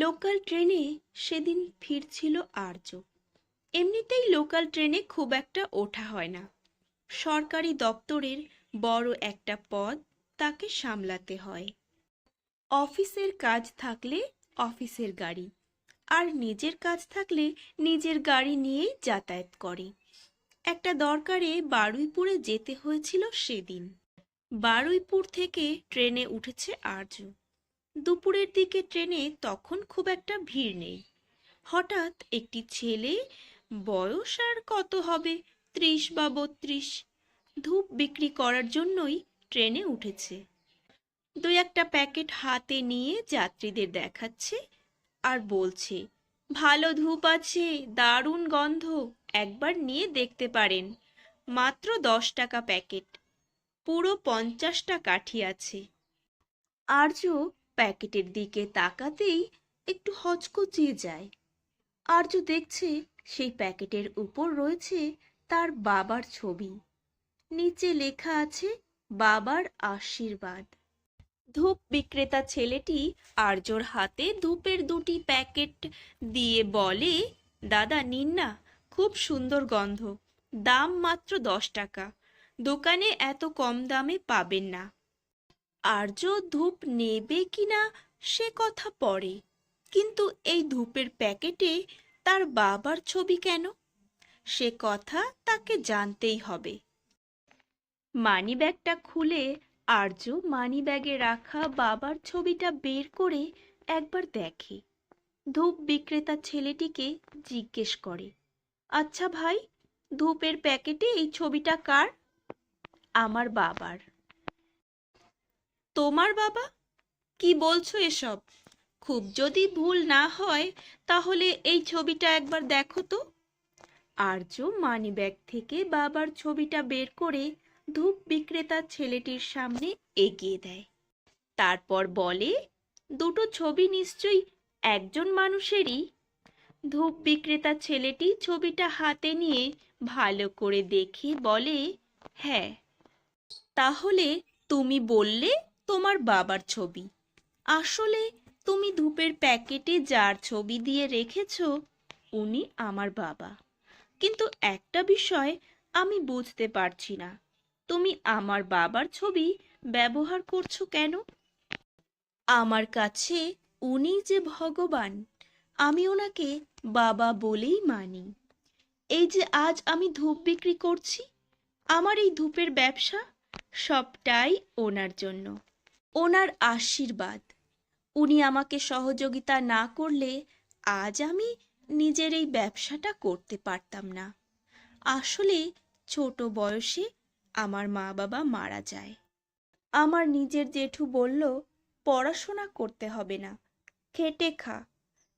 Local ট্রেনে সেদিন ফিরছিল আর্য। এমনিতেই লোকাল ট্রেনে খুব একটা ওঠা হয় না। সরকারি দপ্তরের বড় একটা পদ তাকে সামলাতে হয়। অফিসের কাজ থাকলে অফিসের গাড়ি, আর নিজের কাজ থাকলে নিজের গাড়ি নিয়েই যাতায়াত করে। একটা দরকারে বারুইপুরে যেতে হয়েছিল সেদিন। বারুইপুর থেকে ট্রেনে উঠেছে আর্য। দুপুরের দিকে ট্রেনে তখন খুব একটা ভিড় নেই। হঠাৎ একটি ছেলে, বয়স আর কত হবে? ত্রিশ বা বত্রিশ। ধূপ বিক্রি করার জন্যই ট্রেনে উঠেছে। দুই একটা প্যাকেট হাতে নিয়ে যাত্রীদের দেখাচ্ছে আর বলছে, ভালো ধূপ আছে, দারুণ গন্ধ, একবার নিয়ে দেখতে পারেন। মাত্র দশ টাকা প্যাকেট। পুরো পঞ্চাশটা কাঠি আছে। আর্য প্যাকেটের দিকে তাকাতেই একটু হচকচিয়ে যায়। আর্য দেখছে সেই প্যাকেটের উপর রয়েছে তার বাবার ছবি। নিচে লেখা আছে, বাবার আশীর্বাদ। ধূপ বিক্রেতা ছেলেটি আর্যর হাতে ধূপের দুটি প্যাকেট দিয়ে বলে, দাদা, নিন না, খুব সুন্দর গন্ধ। দাম মাত্র দশ টাকা। দোকানে এত কম দামে পাবেন না। আর্য ধূপ নেবে কিনা সে কথা পরে। কিন্তু এই ধূপের প্যাকেটে তার বাবার ছবি কেন? সে কথা তাকে জানতেই হবে। মানিব্যাগটা খুলে আর্য মানিব্যাগে রাখা বাবার ছবিটা বের করে একবার দেখে। ধূপ বিক্রেতা ছেলেটিকে জিজ্ঞেস করে আচ্ছা ভাই, ধূপের প্যাকেটে এই ছবিটা কার? আমার বাবার। তোমার বাবা? কি বলছো এসব? খুব যদি ভুল না হয়, তাহলে এই ছবিটা একবার দেখো তো। আর্য মানিব্যাগ থেকে বাবার ছবিটা বের করে ধূপ বিক্রেতা ছেলেটির সামনে এগিয়ে দেয়। তারপর বলে, দুটো ছবি নিশ্চয়ই একজন মানুষেরই? ধূপ বিক্রেতা ছেলেটি ছবিটা হাতে নিয়ে ভালো করে দেখে বলে হ্যাঁ। তাহলে তুমি বললে তোমার বাবার ছবি। আসলে তুমি ধূপের প্যাকেটে যার ছবি দিয়ে রেখেছ, উনি আমার বাবা। কিন্তু একটা বিষয় আমি বুঝতে পারছি না। তুমি আমার বাবার ছবি ব্যবহার করছ কেন? আমার কাছে উনি যে ভগবান, আমি ওনাকে বাবা বলেই মানি। এই যে আজ আমি ধূপ বিক্রি করছি, আমার এই ধূপের ব্যবসা সবটাই ওনার জন্য। ওনার আশীর্বাদ। উনি আমাকে সহযোগিতা না করলে আজ আমি নিজের এই ব্যবসাটা করতে পারতাম না। আসলে ছোট বয়সে আমার মা বাবা মারা যায়। আমার নিজের জেঠু বলল, পড়াশোনা করতে হবে না, খেটে খা।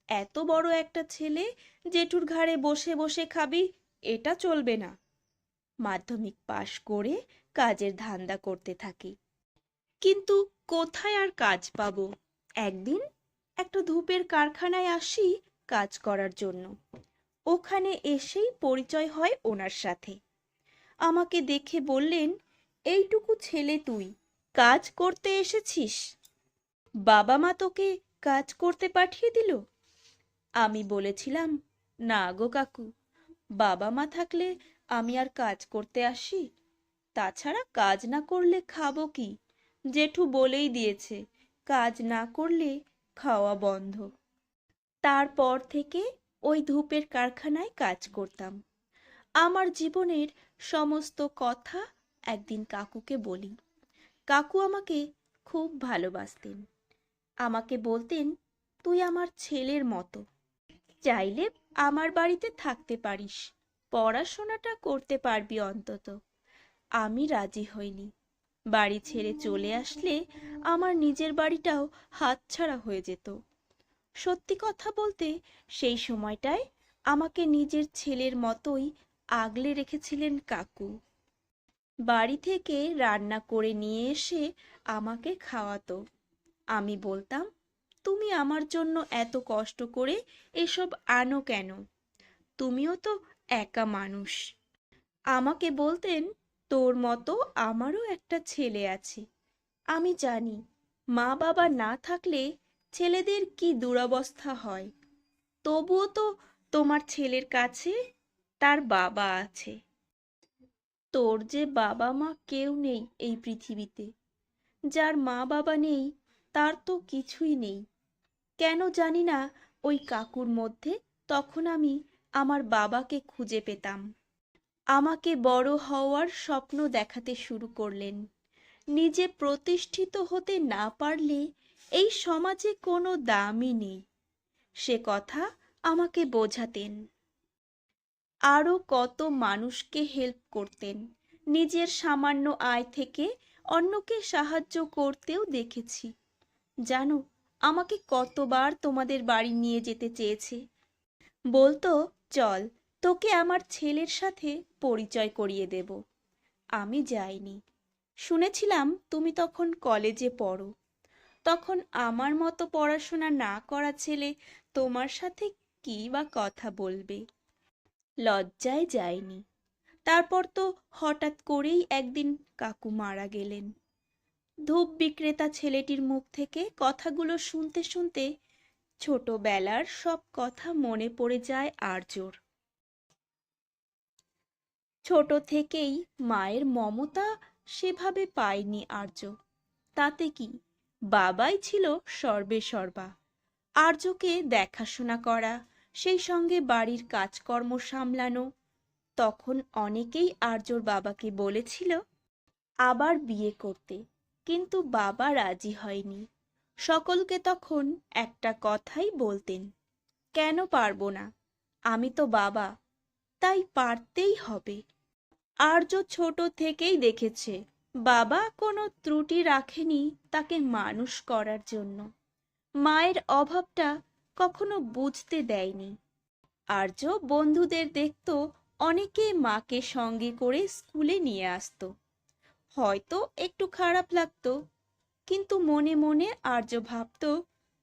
এত বড় একটা ছেলে জেঠুর ঘাড়ে বসে বসে খাবি, এটা চলবে না। মাধ্যমিক পাশ করে কাজের ধান্দা করতে থাকি। কিন্তু কোথায় আর কাজ পাব? একদিন একটা ধূপের কারখানায় আসি কাজ করার জন্য। ওখানে এসেই পরিচয় হয় ওনার সাথে। আমাকে দেখে বললেন, এইটুকু ছেলে তুই, কাজ করতে এসেছিস? বাবা মা তোকে কাজ করতে পাঠিয়ে দিল? আমি বলেছিলাম, না গো কাকু, বাবা মা থাকলে আমি আর কাজ করতে আসি। তাছাড়া কাজ না করলে খাব কি? জেঠু বলেই দিয়েছে, কাজ না করলে খাওয়া বন্ধ। তারপর থেকে ওই ধূপের কারখানায় কাজ করতাম। আমার জীবনের সমস্ত কথা একদিন কাকুকে বলি। কাকু আমাকে খুব ভালোবাসতেন। আমাকে বলতেন, তুই আমার ছেলের মতো। চাইলে আমার বাড়িতে থাকতে পারিস। পড়াশোনাটা করতে পারবি অন্তত। আমি রাজি হইনি। বাড়ি ছেড়ে চলে আসলে আমার নিজের বাড়িটাও হাতছাড়া হয়ে যেত। সত্যি কথা বলতে সেই সময়টায় আমাকে নিজের ছেলের মতোই আগলে রেখেছিলেন কাকু। বাড়ি থেকে রান্না করে নিয়ে এসে আমাকে খাওয়াতো। আমি বলতাম, তুমি আমার জন্য এত কষ্ট করে এসব আনো কেন? তুমিও তো একা মানুষ। আমাকে বলতেন তোর মতো আমারও একটা ছেলে আছে। আমি জানি মা বাবা না থাকলে ছেলেদের কি দুরবস্থা হয়। তবুও তো তোমার ছেলের কাছে তার বাবা আছে। তোর যে বাবা মা কেউ নেই এই পৃথিবীতে। যার মা বাবা নেই, তার তো কিছুই নেই। কেন জানি না, ওই কাকুর মধ্যে তখন আমি আমার বাবাকে খুঁজে পেতাম। আমাকে বড় হওয়ার স্বপ্ন দেখাতে শুরু করলেন। নিজে প্রতিষ্ঠিত হতে না পারলে এই সমাজে কোনো দামই নেই। সে কথা আমাকে বোঝাতেন। আরও কত মানুষকে হেল্প করতেন। নিজের সামান্য আয় থেকে অন্যকে সাহায্য করতেও দেখেছি। জানো, আমাকে কতবার তোমাদের বাড়ি নিয়ে যেতে চেয়েছে। বলতো, চল তোকে আমার ছেলের সাথে পরিচয় করিয়ে দেব। আমি যাইনি। শুনেছিলাম তুমি তখন কলেজে পড়ো। তখন আমার মতো পড়াশোনা না করা ছেলে তোমার সাথে কী বা কথা বলবে? লজ্জায় যায়নি তারপর তো হঠাৎ করেই একদিন কাকু মারা গেলেন। ধূপ বিক্রেতা ছেলেটির মুখ থেকে কথাগুলো শুনতে শুনতে ছোটবেলার সব কথা মনে পড়ে যায় আর্যর ছোট থেকেই মায়ের মমতা সেভাবে পায়নি আর্য। তাতে কি? বাবাই ছিল সর্বে সর্বা। আর্যকে দেখাশোনা করা, সেই সঙ্গে বাড়ির কাজকর্ম সামলানো, তখন অনেকেই আর্যর বাবাকে বলেছিল, আবার বিয়ে করতে। কিন্তু বাবা রাজি হয়নি। সকলকে তখন একটা কথাই বলতেন, কেন পারব না? আমি তো বাবা, তাই পারতেই হবে। আর্য ছোট থেকেই দেখেছে, বাবা কোনো ত্রুটি রাখেনি তাকে মানুষ করার জন্য। মায়ের অভাবটা কখনো বুঝতে দেয়নি। আর্য বন্ধুদের দেখত অনেকে মাকে সঙ্গে করে স্কুলে নিয়ে আসতো। হয়তো একটু খারাপ লাগতো, কিন্তু মনে মনে আর্য ভাবত,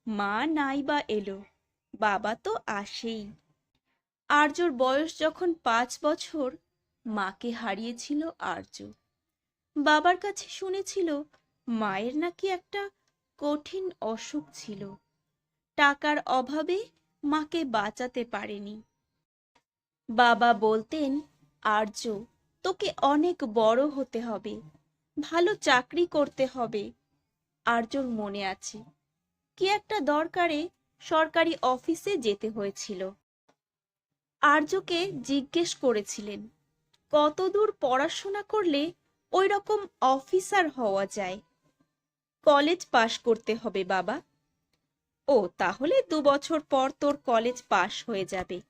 মা নাই বা এলো, বাবা তো আসেই। আর্যর বয়স যখন পাঁচ বছর মাকে হারিয়েছিল আর্য। বাবার কাছে শুনেছিল মায়ের নাকি একটা কঠিন অসুখ ছিল। টাকার অভাবে মাকে বাঁচাতে পারেনি। বাবা বলতেন, আর্য, তোকে অনেক বড় হতে হবে, ভালো চাকরি করতে হবে। আর্যর মনে আছে, কি একটা দরকারে সরকারি অফিসে যেতে হয়েছিল। আর্যকে জিজ্ঞেস করেছিলেন কতদূর পড়াশোনা করলে ওই রকম অফিসার হওয়া যায়? কলেজ পাশ করতে হবে বাবা। ও, তাহলে দু বছর পর তোর কলেজ পাশ হয়ে যাবে।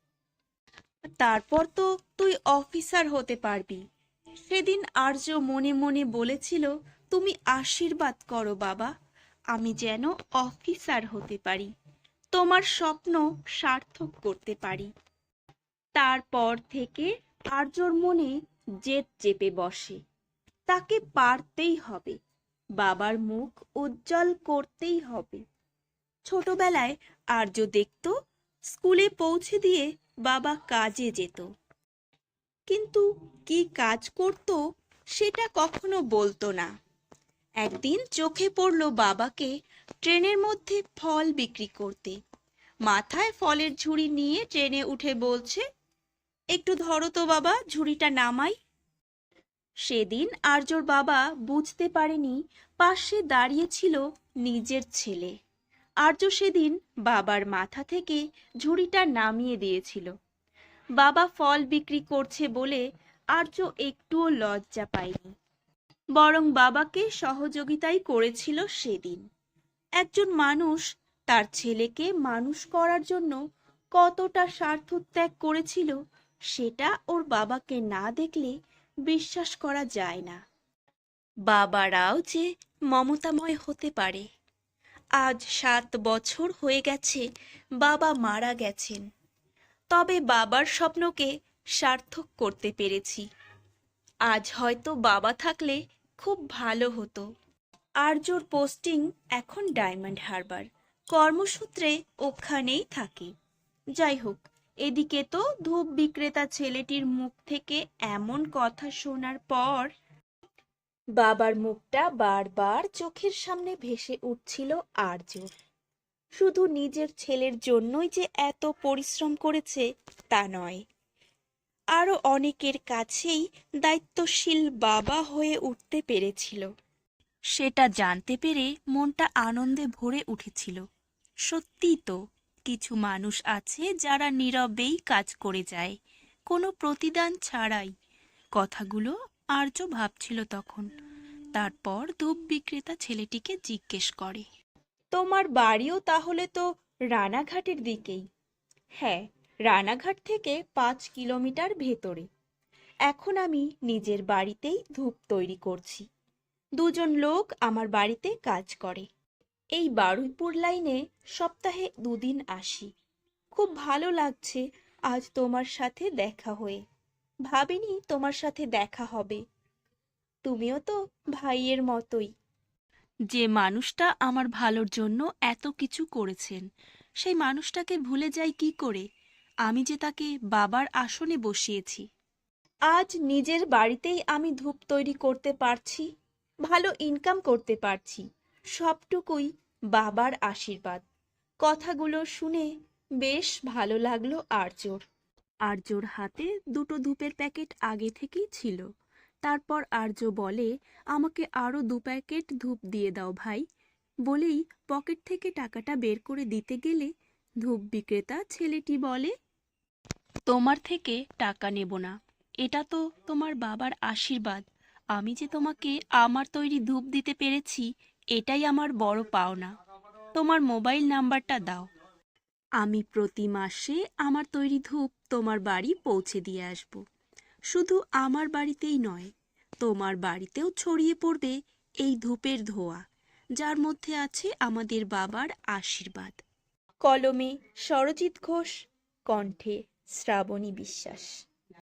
তারপর তো তুই অফিসার হতে পারবি। সেদিন আর্য মনে মনে বলেছিল, তুমি আশীর্বাদ করো বাবা, আমি যেন অফিসার হতে পারি, তোমার স্বপ্ন সার্থক করতে পারি। তারপর থেকে আর্যর মনে জেদ চেপে বসে। তাকে পারতেই হবে, বাবার মুখ উজ্জ্বল করতেই হবে। ছোটবেলায় আর্য দেখত, স্কুলে পৌঁছে দিয়ে বাবা কাজে যেত। কিন্তু কি কাজ করত সেটা কখনো বলতো না। একদিন চোখে পড়ল বাবাকে ট্রেনের মধ্যে ফল বিক্রি করতে। মাথায় ফলের ঝুড়ি নিয়ে ট্রেনে উঠে বলছে একটু ধরো তো বাবা, ঝুড়িটা নামাই। সেদিন আর্যর বাবা বুঝতে পারেনি পাশে দাঁড়িয়েছিল নিজের ছেলে। আর্য সেদিন বাবার মাথা থেকে ঝুড়িটা নামিয়ে দিয়েছিল। বাবা ফল বিক্রি করছে বলে আর্য একটুও লজ্জা পায়নি। বরং বাবাকে সহযোগিতাই করেছিল সেদিন। একজন মানুষ তার ছেলেকে মানুষ করার জন্য কতটা স্বার্থত্যাগ করেছিল সেটা ওর বাবাকে না দেখলে বিশ্বাস করা যায় না। বাবারাও যে মমতাময় হতে পারে। আজ সাত বছর হয়ে গেছে বাবা মারা গেছেন। তবে বাবার স্বপ্নকে সার্থক করতে পেরেছি। আজ হয়তো বাবা থাকলে খুব ভালো হতো। আর্যর পোস্টিং এখন ডায়মন্ড হারবার। কর্মসূত্রে ওখানেই থাকে। যাই হোক এদিকে তো ধূপ বিক্রেতা ছেলেটির মুখ থেকে এমন কথা শোনার পর বাবার মুখটা বারবার চোখের সামনে ভেসে উঠছিল আর্যর। শুধু নিজের ছেলের জন্যই যে এত পরিশ্রম করেছে তা নয়। আরও অনেকের কাছেই দায়িত্বশীল বাবা হয়ে উঠতে পেরেছিল। সেটা জানতে পেরে মনটা আনন্দে ভরে উঠেছিল। সত্যিই তো কিছু মানুষ আছে যারা নীরবেই কাজ করে যায়। কোনো প্রতিদান ছাড়াই। কথাগুলো আর্য ভাবছিল তখন। তারপর ধূপ বিক্রেতা ছেলেটিকে জিজ্ঞেস করে, তোমার বাড়িও তাহলে তো রানাঘাটের দিকেই? হ্যাঁ রানাঘাট থেকে পাঁচ কিলোমিটার ভেতরে। এখন আমি নিজের বাড়িতেই ধূপ তৈরি করছি। দুজন লোক আমার বাড়িতে কাজ করে। এই বারুইপুর লাইনে সপ্তাহে দুদিন আসি। খুব ভালো লাগছে আজ তোমার সাথে দেখা হয়ে। ভাবিনি তোমার সাথে দেখা হবে। তুমিও তো ভাইয়ের মতোই। যে মানুষটা আমার ভালোর জন্য এত কিছু করেছেন, সেই মানুষটাকে ভুলে যাই কি করে? আমি যে তাকে বাবার আসনে বসিয়েছি। আজ নিজের বাড়িতেই আমি ধূপ তৈরি করতে পারছি, ভালো ইনকাম করতে পারছি, সবটুকুই বাবার আশীর্বাদ। কথাগুলো শুনে বেশ ভালো লাগল আর্যর আর্যর হাতে দুটো ধূপের প্যাকেট আগে থেকেই ছিল। তারপর আর্য বলে, আমাকে আরও দু প্যাকেট ধূপ দিয়ে দাও ভাই। বলেই পকেট থেকে টাকাটা বের করে দিতে গেলে ধূপ বিক্রেতা ছেলেটি বলে, তোমার থেকে টাকা নেব না। এটা তো তোমার বাবার আশীর্বাদ। আমি যে তোমাকে আমার তৈরি ধূপ দিতে পেরেছি এটাই আমার বড় পাওনা। তোমার মোবাইল নাম্বারটা দাও। আমি প্রতি মাসে আমার তৈরি ধূপ তোমার বাড়ি পৌঁছে দিয়ে আসব। শুধু আমার বাড়িতেই নয়, তোমার বাড়িতেও ছড়িয়ে পড়বে এই ধূপের ধোয়া, যার মধ্যে আছে আমাদের বাবার আশীর্বাদ। কলমে সরজিৎ ঘোষ, কণ্ঠে শ্রাবণী বিশ্বাস।